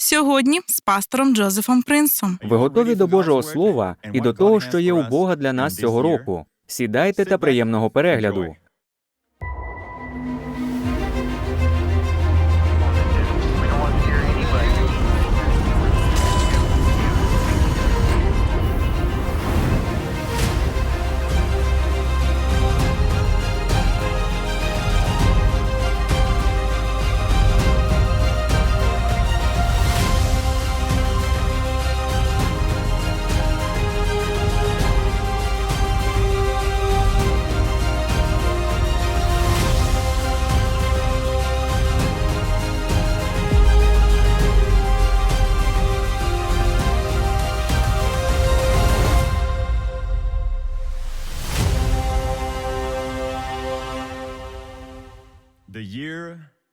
Сьогодні з пастором Джозефом Принсом. Ви готові до Божого Слова і до того, що є у Бога для нас цього року. Сідайте та приємного перегляду.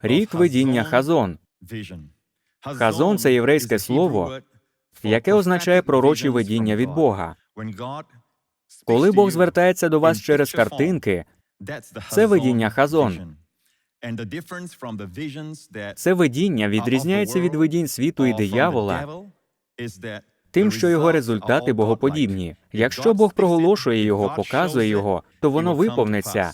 Рік видіння Хазон. Хазон це єврейське слово, яке означає пророчі видіння від Бога. Коли Бог звертається до вас через картинки, це видіння Хазон. це видіння відрізняється від видінь світу і диявола тим, що його результати богоподібні. Якщо Бог проголошує його, показує його, то воно виповниться.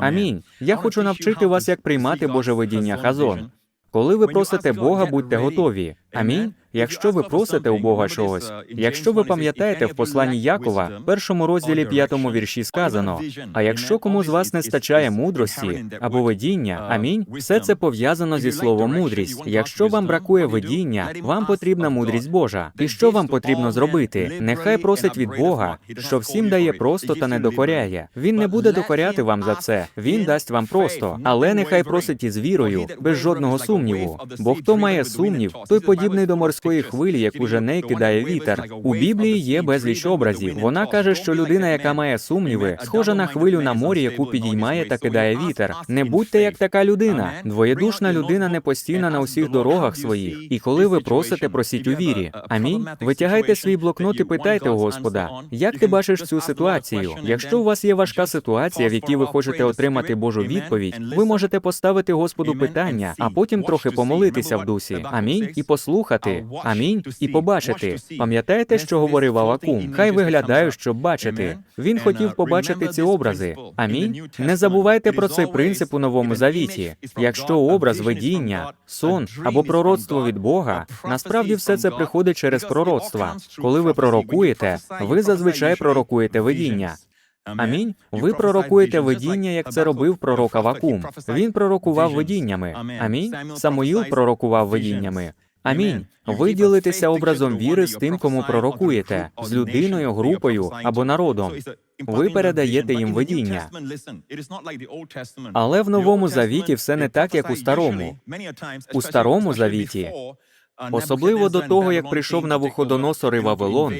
Амінь. Я хочу навчити вас, як приймати Боже видіння Хазон. Коли ви просите Бога, будьте готові. Амінь. Якщо ви просите у Бога чогось, якщо ви пам'ятаєте в посланні Якова, в першому розділі п'ятому вірші сказано: а якщо кому з вас не стачає мудрості або видіння, амінь, все це пов'язано зі словом мудрість. Якщо вам бракує видіння, вам потрібна мудрість Божа. І що вам потрібно зробити? Нехай просить від Бога, що всім дає просто та не докоряє. Він не буде докоряти вам за це. Він дасть вам просто, але нехай просить із вірою, без жодного сумніву. Бо хто має сумнів, той подібний до морської хвилі, яку жене кидає вітер. У Біблії є безліч образів. Вона каже, що людина, яка має сумніви, схожа на хвилю на морі, яку підіймає та кидає вітер. Не будьте як така людина. Двоєдушна людина не постійна на усіх дорогах своїх. І коли ви просите, просіть у вірі. Амінь. Витягайте свій блокнот і питайте у Господа, як ти бачиш цю ситуацію? Якщо у вас є важка ситуація, в якій ви хочете отримати Божу відповідь, ви можете поставити Господу питання, а потім трохи помолитися в дусі. Амінь. І послухати. Амінь. І побачити. Пам'ятаєте, що говорив Авакум? Хай виглядаю, щоб бачити. Він хотів побачити ці образи. Амінь. Не забувайте про цей принцип у новому завіті. Якщо образ, видіння, сон або пророцтво від Бога, насправді все це приходить через пророцтва. Коли ви пророкуєте, ви зазвичай пророкуєте видіння. Амінь. Ви пророкуєте видіння, як це робив пророк Авакум. Він пророкував видіннями. Амінь. Самуїл пророкував видіннями. Амінь. Ви ділитеся образом віри з тим, кому пророкуєте, з людиною, групою або народом. Ви передаєте їм видіння. Але в новому завіті все не так, як у старому. У старому завіті, особливо до того, як прийшов Навуходоносор і Вавилон,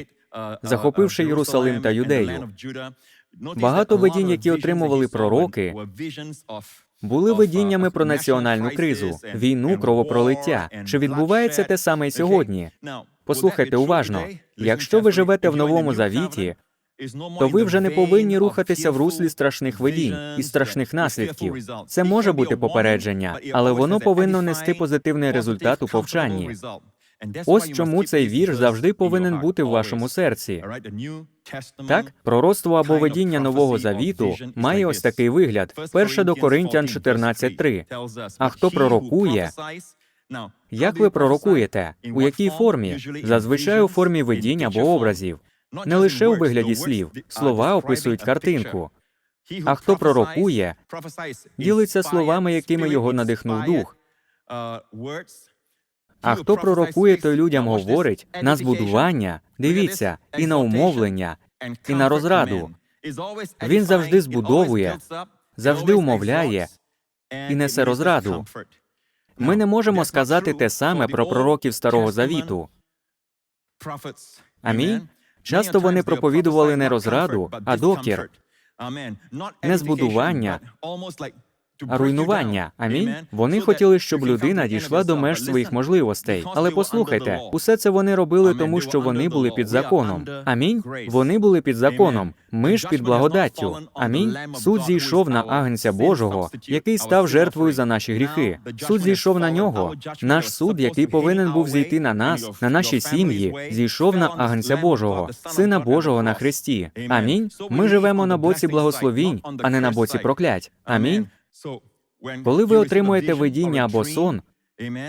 захопивши Єрусалим та Юдею. Багато видінь, які отримували пророки, були видіннями про національну кризу, війну, кровопролиття. Чи відбувається те саме й сьогодні? Послухайте уважно. Якщо ви живете в новому завіті, то ви вже не повинні рухатися в руслі страшних видінь і страшних наслідків. Це може бути попередження, але воно повинно нести позитивний результат у повчанні. Ось чому цей вірш завжди повинен бути в вашому серці. Так, пророцтво або видіння нового завіту має ось такий вигляд: 1 до Коринтян 14.3. А хто пророкує? Як ви пророкуєте? У якій формі? Зазвичай у формі видінь або образів. Не лише у вигляді слів. Слова описують картинку. А хто пророкує, ділиться словами, якими його надихнув дух. А хто пророкує, той людям говорить на збудування, дивіться, і на умовлення, і на розраду. Він завжди збудовує, завжди умовляє і несе розраду. Ми не можемо сказати те саме про пророків Старого Завіту. Амінь. Часто вони проповідували не розраду, а докір, не збудування, руйнування. Амінь. Вони хотіли, щоб людина дійшла до меж своїх можливостей. Але послухайте, усе це вони робили, тому що вони були під законом. Амінь. Вони були під законом. Ми ж під благодаттю. Амінь. Суд зійшов на агнця Божого, який став жертвою за наші гріхи. Суд зійшов на нього. Наш суд, який повинен був зійти на нас, на наші сім'ї, зійшов на агнця Божого, сина Божого на Христі. Амінь. Ми живемо на боці благословінь, а не на боці проклять. Амінь. Коли ви отримуєте видіння або сон,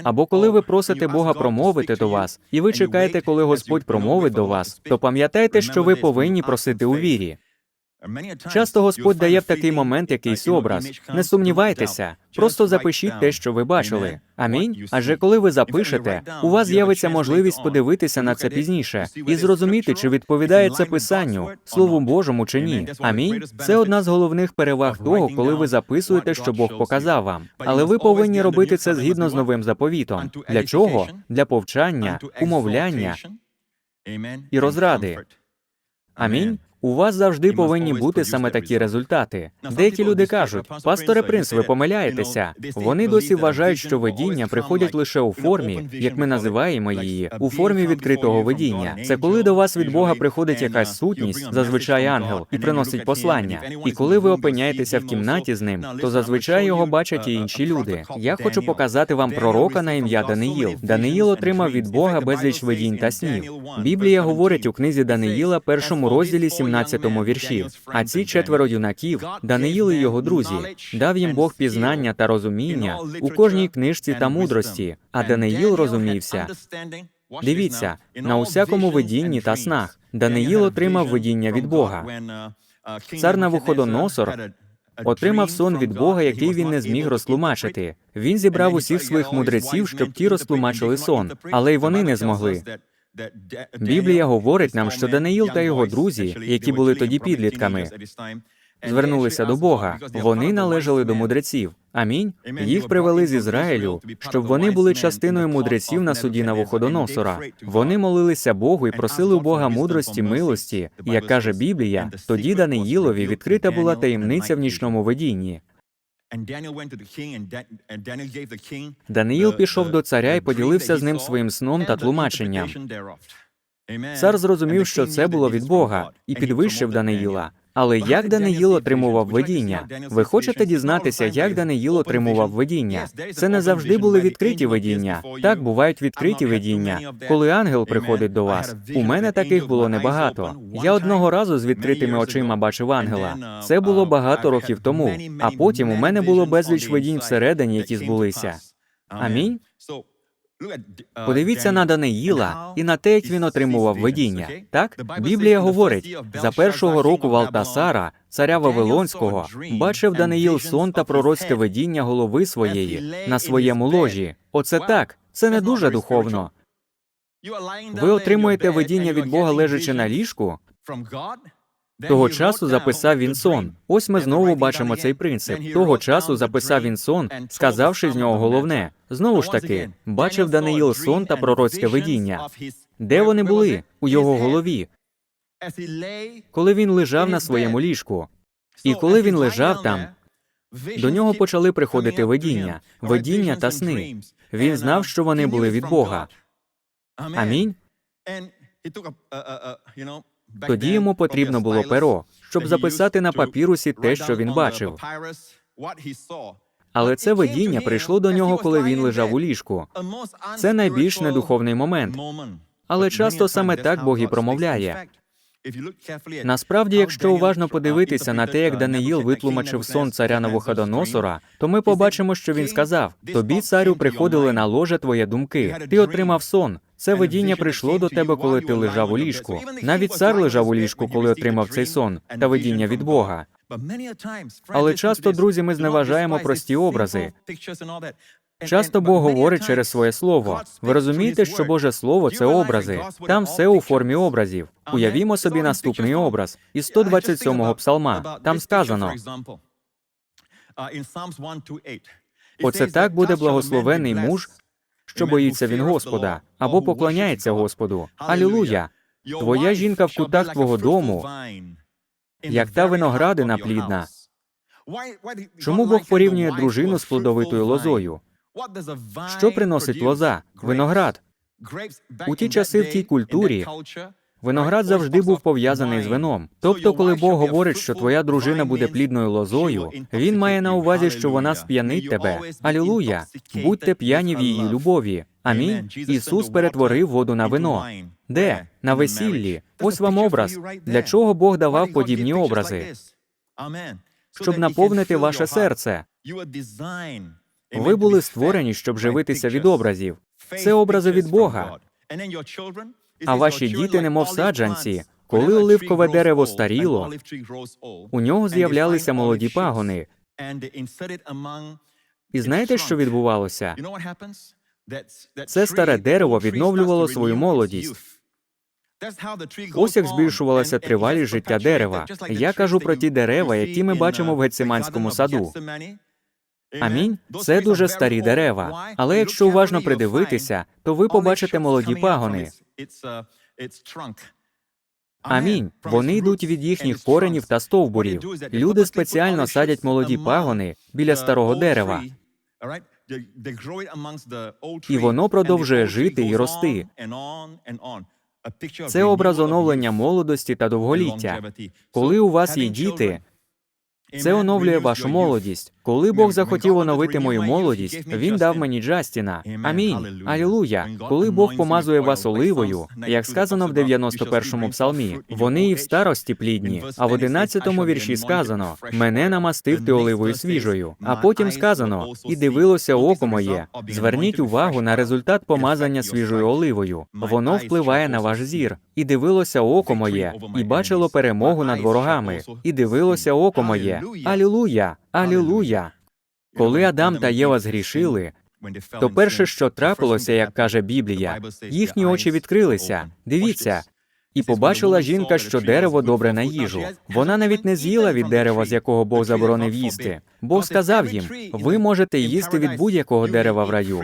або коли ви просите Бога промовити до вас, і ви чекаєте, коли Господь промовить до вас, то пам'ятайте, що ви повинні просити у вірі. Часто Господь дає в такий момент якийсь образ. Не сумнівайтеся, просто запишіть те, що ви бачили. Амінь. Адже коли ви запишете, у вас з'явиться можливість подивитися на це пізніше і зрозуміти, чи відповідає це писанню, Слову Божому чи ні. Амінь. Це одна з головних переваг того, коли ви записуєте, що Бог показав вам. Але ви повинні робити це згідно з новим заповітом. Для чого? Для повчання, умовляння і розради. Амінь. У вас завжди повинні бути саме такі результати. Деякі люди кажуть, пасторе принц, ви помиляєтеся. Вони досі вважають, що видіння приходять лише у формі, як ми називаємо її, у формі відкритого видіння. Це коли до вас від Бога приходить якась сутність, зазвичай ангел, і приносить послання. І коли ви опиняєтеся в кімнаті з ним, то зазвичай його бачать і інші люди. Я хочу показати вам пророка на ім'я Даниїл. Даниїл отримав від Бога безліч видінь та снів. Біблія говорить у книзі Даниїла, першому розділі 17 вірші. А ці четверо юнаків, Даниїл і його друзі, дав їм Бог пізнання та розуміння у кожній книжці та мудрості. А Даниїл розумівся. Дивіться, на усякому видінні та снах. Даниїл отримав видіння від Бога. Цар Навуходоносор отримав сон від Бога, який він не зміг розтлумачити. Він зібрав усіх своїх мудреців, щоб ті розтлумачили сон, але й вони не змогли. Біблія говорить нам, що Даниїл та його друзі, які були тоді підлітками, звернулися до Бога. Вони належали до мудреців. Амінь. Їх привели з Ізраїлю, щоб вони були частиною мудреців на суді Навуходоносора. Вони молилися Богу і просили у Бога мудрості, милості. Як каже Біблія, тоді Даниїлові відкрита була таємниця в нічному видінні. Даниїл пішов до царя і поділився з ним своїм сном та тлумаченням. Цар зрозумів, що це було від Бога, і підвищив Даниїла. Але як Даниїл отримував видіння? Ви хочете дізнатися, як Даниїл отримував видіння? Це не завжди були відкриті видіння. Так бувають відкриті видіння, коли ангел приходить до вас. У мене таких було небагато. Я одного разу з відкритими очима бачив ангела. Це було багато років тому. А потім у мене було безліч видінь всередині, які збулися. Амінь. Подивіться на Даниїла і на те, як він отримував видіння. Так Біблія говорить за першого року Валтасара, царя Вавилонського, бачив Даниїл сон та пророцьке видіння голови своєї на своєму ложі. Оце так. Це не дуже духовно. Ви отримуєте видіння від Бога, лежачи на ліжку. Того часу записав він сон. Ось ми знову бачимо цей принцип. Того часу записав він сон, сказавши з нього головне. Знову ж таки, бачив Даниїл сон та пророцьке видіння. Де вони були? У його голові. Коли він лежав на своєму ліжку. І коли він лежав там, до нього почали приходити видіння, видіння та сни. Він знав, що вони були від Бога. Амінь. Тоді йому потрібно було перо, щоб записати на папірусі те, що він бачив. Але це видіння прийшло до нього, коли він лежав у ліжку. Це найбільш недуховний момент. Але часто саме так Бог і промовляє. Насправді, якщо уважно подивитися на те, як Даниїл витлумачив сон царя Навуходоносора, то ми побачимо, що він сказав: тобі, царю, приходили на ложе твої думки. Ти отримав сон. Це видіння прийшло до тебе, коли ти лежав у ліжку. Навіть цар лежав у ліжку, коли отримав цей сон та видіння від Бога. Але часто, друзі, ми зневажаємо прості образи. Часто Бог говорить через своє слово. Ви розумієте, що Боже Слово це образи. Там все у формі образів. Уявімо собі наступний образ із 127-го псалма. Там сказано: Оце так буде благословений муж, що боїться він Господа, або поклоняється Господу. Алілуя! Твоя жінка в кутах твого дому, як та виноградина плідна, Чому Бог порівнює дружину з плодовитою лозою? Що приносить лоза? Виноград. У ті часи в тій культурі Виноград завжди був пов'язаний з вином. Тобто, коли Бог говорить, що твоя дружина буде плідною лозою, він має на увазі, що вона сп'янить тебе. Алілуя! Будьте п'яні в її любові. Амінь. Ісус перетворив воду на вино. Де? На весіллі. Ось вам образ. Для чого Бог давав подібні образи? Щоб наповнити ваше серце. Ви були створені, щоб живитися від образів. Це образи від Бога. А ваші діти, немов саджанці, коли оливкове дерево старіло, У нього з'являлися молоді пагони. І знаєте, що відбувалося? Це старе дерево відновлювало свою молодість. Ось як збільшувалася тривалість життя дерева. Я кажу про ті дерева, які ми бачимо в Гетсиманському саду. Амінь. Це дуже старі дерева. Але якщо уважно придивитися, то ви побачите молоді пагони. Амінь. Вони йдуть від їхніх коренів та стовбурів. Люди спеціально садять молоді пагони біля старого дерева. І воно продовжує жити і рости. Це образ оновлення молодості та довголіття. Коли у вас є діти, це оновлює вашу молодість. Коли Бог захотів оновити мою молодість, він дав мені Джастіна. Амінь. Алілуя. Коли Бог помазує вас оливою, як сказано в 91-му псалмі, вони і в старості плідні. А в 11-му вірші сказано: мене намастив ти оливою свіжою. А потім сказано: і дивилося око моє. Зверніть увагу на результат помазання свіжою оливою. Воно впливає на ваш зір. І дивилося око моє, і бачило перемогу над ворогами. І дивилося око моє. Алілуя! Алілуя! Коли Адам та Єва згрішили, то перше, що трапилося, як каже Біблія, їхні очі відкрилися. Дивіться. І побачила жінка, що дерево добре на їжу. Вона навіть не з'їла від дерева, з якого Бог заборонив їсти. Бог сказав їм: ви можете їсти від будь-якого дерева в раю,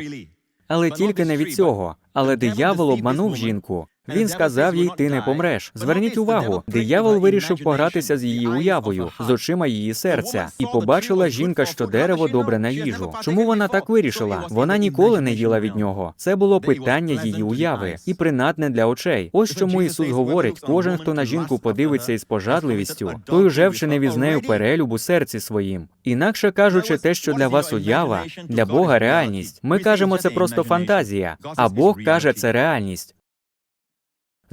але тільки не від цього. Але диявол обманув жінку. Він сказав їй, ти не помреш. Зверніть увагу, диявол вирішив погратися з її уявою, з очима її серця, і побачила жінка, що дерево добре на їжу. Чому вона так вирішила? Вона ніколи не їла від нього. Це було питання її уяви і принадне для очей. Ось чому Ісус говорить: кожен, хто на жінку подивиться із пожадливістю, той уже вчинив із нею перелюб у серці своїм. Інакше кажучи, те, що для вас уява, для Бога реальність. Ми кажемо, це просто фантазія, а Бог каже, це реальність.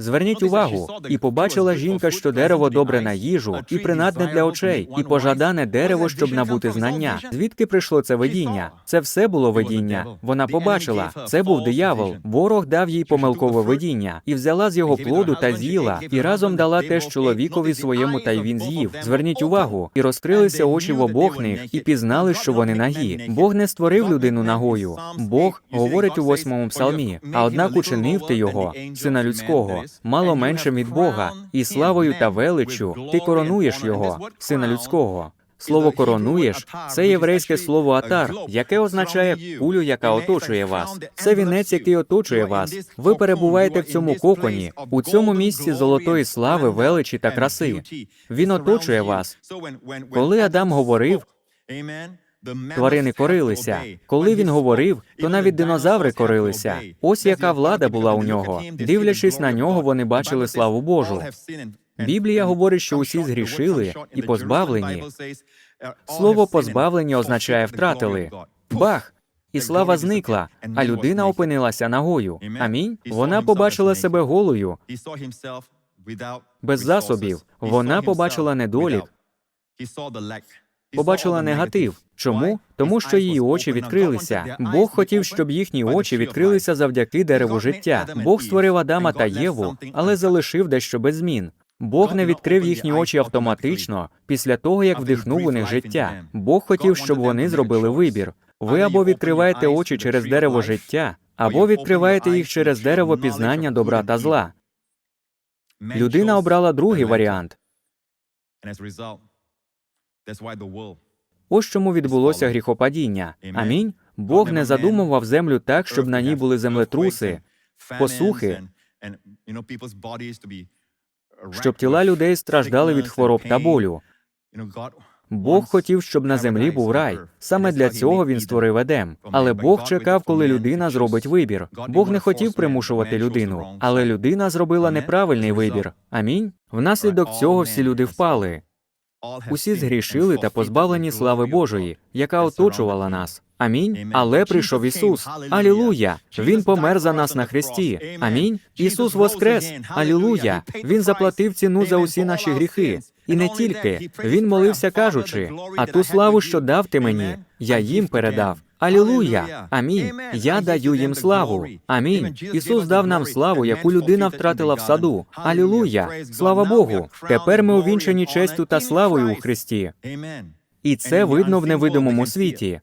Зверніть увагу, і побачила жінка, що дерево добре на їжу, і принадне для очей, і пожадане дерево, щоб набути знання. Звідки прийшло це видіння? Це все було видіння. Вона побачила. Це був диявол. Ворог дав їй помилкове видіння, і взяла з його плоду та з'їла, і разом дала теж чоловікові своєму, та й він з'їв. Зверніть увагу, і розкрилися очі в обох них, і пізнали, що вони нагі. Бог не створив людину нагою. Бог говорить у восьмому псалмі, а однак учинив ти його, сина людського мало меншим від Бога, і славою та величчю ти коронуєш його, сина людського. Слово коронуєш це єврейське слово атар, яке означає кулю, яка оточує вас. Це вінець, який оточує вас. Ви перебуваєте в цьому коконі, у цьому місці золотої слави, величі та краси. Він оточує вас. Коли Адам говорив, тварини корилися. Коли він говорив, то навіть динозаври корилися. Ось яка влада була у нього. Дивлячись на нього, вони бачили славу Божу. Біблія говорить, що усі згрішили і позбавлені. Слово позбавлені означає втратили. Бах! І слава зникла, а людина опинилася нагою. Амінь. Вона побачила себе голою, без засобів. Вона побачила недолік, побачила негатив. Чому? Тому що її очі відкрилися. Бог хотів, щоб їхні очі відкрилися завдяки дереву життя. Бог створив Адама та Єву, але залишив дещо без змін. Бог не відкрив їхні очі автоматично після того, як вдихнув у них життя. Бог хотів, щоб вони зробили вибір. Ви або відкриваєте очі через дерево життя, або відкриваєте їх через дерево пізнання добра та зла. Людина обрала другий варіант. Ось чому відбулося гріхопадіння. Амінь. Бог не задумував землю так, щоб на ній були землетруси, посухи, щоб тіла людей страждали від хвороб та болю. Бог хотів, щоб на землі був рай. Саме для цього він створив Едем. Але Бог чекав, коли людина зробить вибір. Бог не хотів примушувати людину, але людина зробила неправильний вибір. Амінь. Внаслідок цього всі люди впали. Усі згрішили та позбавлені слави Божої, яка оточувала нас. Амінь. Але прийшов Ісус. Алілуя! Він помер за нас на хресті. Амінь. Ісус воскрес. Алілуя! Він заплатив ціну за усі наші гріхи. І не тільки він молився, кажучи: а ту славу, що дав ти мені, я їм передав. Алілуя! Амінь. Я даю їм славу. Амінь. Ісус дав нам славу, яку людина втратила в саду. Алілуя! Слава Богу! Тепер ми увінчані честю та славою у Христі. І це видно в невидимому світі.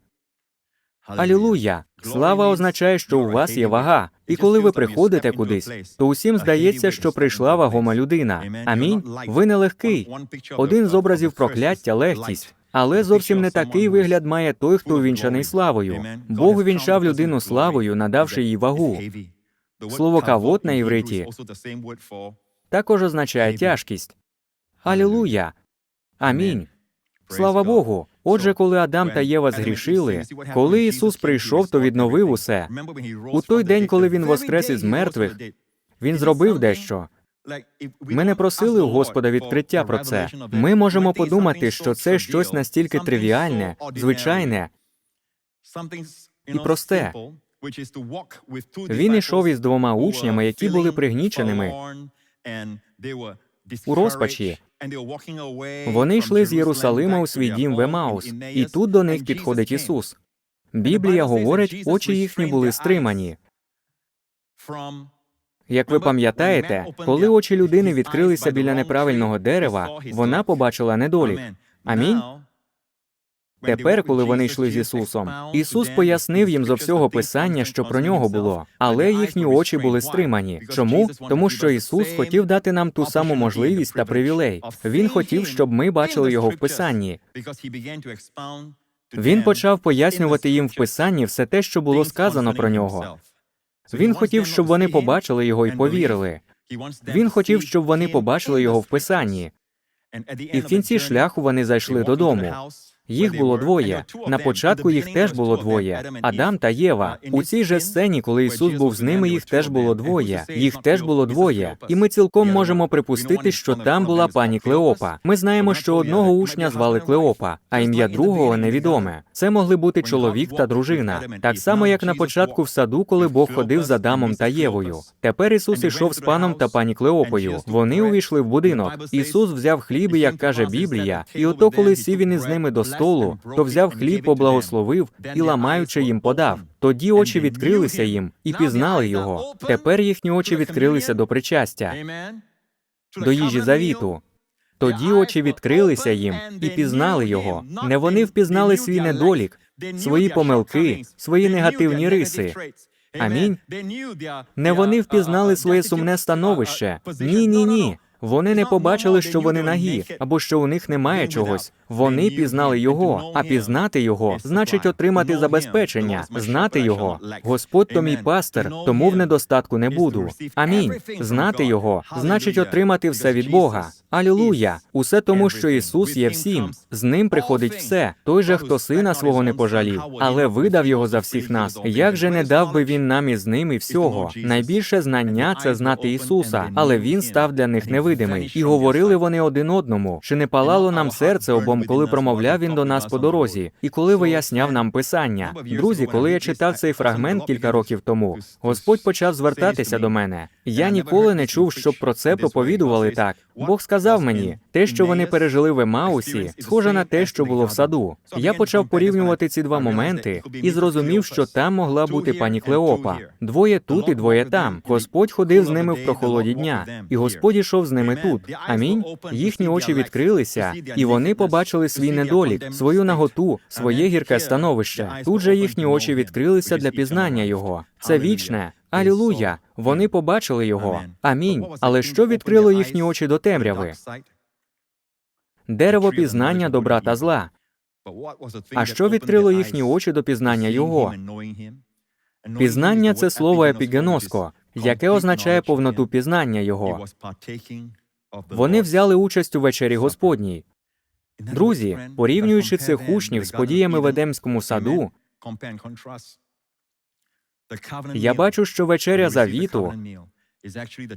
Алілуя! Слава означає, що у вас є вага. І коли ви приходите кудись, то усім здається, що прийшла вагома людина. Амінь. Ви нелегкий. Один з образів прокляття легкість. Але зовсім не такий вигляд має той, хто увінчаний славою. Бог увінчав людину славою, надавши їй вагу. Слово кавот на івриті Також означає тяжкість. Алілуя! Амінь. Слава Богу. Отже, коли Адам та Єва згрішили, коли Ісус прийшов, то відновив усе. У той день, коли він воскрес із мертвих, Він зробив дещо. Ми не просили у Господа відкриття про це. Ми можемо подумати, що це щось настільки тривіальне, звичайне. і просте. Він ішов із двома учнями, які були пригніченими у розпачі. Вони йшли з Єрусалима у свій дім в Емаус, і тут до них підходить Ісус. Біблія говорить, очі їхні були стримані. Як ви пам'ятаєте, коли очі людини відкрилися біля неправильного дерева, вона побачила недолік. Амінь. Тепер, коли вони йшли з Ісусом, Ісус пояснив їм зо всього Писання, що про нього було, але їхні очі були стримані. Чому? Тому що Ісус хотів дати нам ту саму можливість та привілей. Він хотів, щоб ми бачили його в Писанні. Він почав пояснювати їм в Писанні все те, що було сказано про нього. Він хотів, щоб вони побачили його і повірили. Він хотів, щоб вони побачили його в Писанні. І в кінці шляху вони зайшли додому. Їх було двоє. На початку їх теж було двоє Адам та Єва. У цій же сцені, коли Ісус був з ними, їх теж було двоє. Їх теж було двоє. І ми цілком можемо припустити, що там була пані Клеопа. Ми знаємо, що одного учня звали Клеопа, а ім'я другого невідоме. Це могли бути чоловік та дружина. Так само, як на початку в саду, коли Бог ходив за Адамом та Євою. Тепер Ісус ішов з паном та пані Клеопою. Вони увійшли в будинок. Ісус взяв хліб, як каже Біблія, і ото, коли сів він із ними до столу, то взяв хліб, поблагословив і, ламаючи їм, подав. Тоді очі відкрилися їм і пізнали його. Тепер їхні очі відкрилися до причастя, до їжі завіту. Тоді очі відкрилися їм і пізнали його. Не вони впізнали свій недолік, свої помилки, свої негативні риси. Амінь. Не вони впізнали своє сумне становище. Ні, ні, ні. Вони не побачили, що вони нагі, або що у них немає чогось. Вони пізнали його, а пізнати його значить отримати забезпечення, знати його. Господь то мій пастир, тому в недостатку не буду. Амінь. Знати його значить отримати все від Бога. Алілуя! Усе тому, що Ісус є всім. З ним приходить все. Той же, хто сина свого не пожалів, але видав його за всіх нас. Як же не дав би він нам із ним і всього? Найбільше знання це знати Ісуса, але він став для них невидимий. І говорили вони один одному, чи не палало нам серце обом, коли промовляв він до нас по дорозі, і коли виясняв нам писання. Друзі, коли я читав цей фрагмент кілька років тому, Господь почав звертатися до мене. Я ніколи не чув, щоб про це проповідували так. Бог сказав мені, те, що вони пережили в Емаусі, схоже на те, що було в саду. Я почав порівнювати ці два моменти і зрозумів, що там могла бути пані Клеопа. Двоє тут і двоє там. Господь ходив з ними в прохолоді дня, і Господь ішов з ними тут. Амінь. Їхні очі відкрилися, і вони побачили свій недолік, свою наготу, своє гірке становище. Тут же їхні очі відкрилися для пізнання його. Це вічне. Алілуя! Вони побачили його. Амінь. Але що відкрило їхні очі до темряви? Дерево пізнання добра та зла. А що відкрило їхні очі до пізнання його? Пізнання це слово епігеноско, яке означає повноту пізнання його. Вони взяли участь у вечері Господній. Друзі, порівнюючи цих учнів з подіями в Едемському саду, я бачу, що вечеря завіту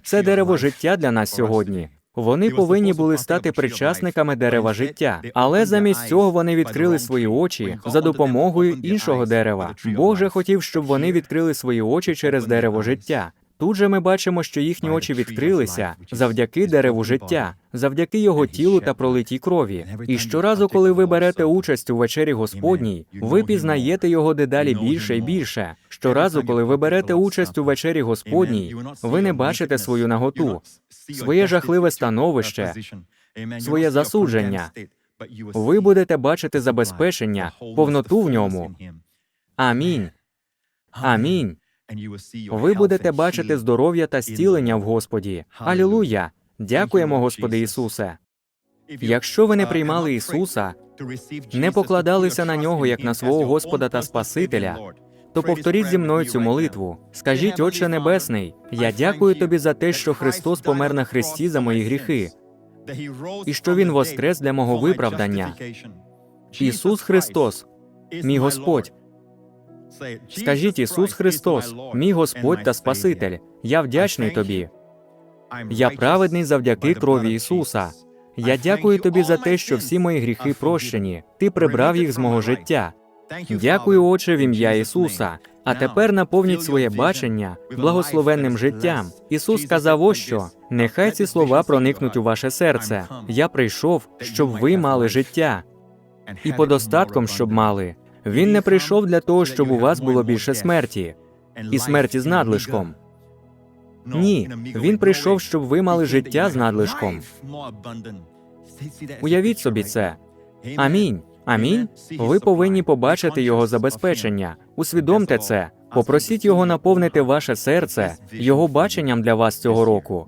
це дерево життя для нас сьогодні. Вони повинні були стати причасниками дерева життя, але замість цього вони відкрили свої очі за допомогою іншого дерева. Бог же хотів, щоб вони відкрили свої очі через дерево життя. Тут же ми бачимо, що їхні очі відкрилися завдяки дереву життя, завдяки його тілу та пролитій крові. І щоразу, коли ви берете участь у вечері Господній, ви пізнаєте його дедалі більше і більше. Щоразу, коли ви берете участь у вечері Господній, ви не бачите свою наготу, своє жахливе становище, своє засудження. Ви будете бачити забезпечення, повноту в ньому. Амінь. Амінь. Ви будете бачити здоров'я та зцілення в Господі. Алілуя! Дякуємо, Господи Ісусе. Якщо ви не приймали Ісуса, не покладалися на нього як на свого Господа та Спасителя, то повторіть зі мною цю молитву. Скажіть, Отче Небесний, я дякую тобі за те, що Христос помер на хресті за мої гріхи, і що Він воскрес для мого виправдання. Ісус Христос, мій Господь. Скажіть, Ісус Христос, мій Господь та Спаситель, я вдячний тобі. Я праведний завдяки крові Ісуса. Я дякую тобі за те, що всі мої гріхи прощені. Ти прибрав їх з мого життя. Дякую, Отче, в ім'я Ісуса. А тепер наповніть своє бачення благословенним життям. Ісус сказав ось що: нехай ці слова проникнуть у ваше серце. Я прийшов, щоб ви мали життя, і подостатком, щоб мали. Він не прийшов для того, щоб у вас було більше смерті і смерті з надлишком. Ні, він прийшов, щоб ви мали життя з надлишком. Уявіть собі це. Амінь. Амінь. Ви повинні побачити його забезпечення. Усвідомте це. Попросіть його наповнити ваше серце його баченням для вас цього року.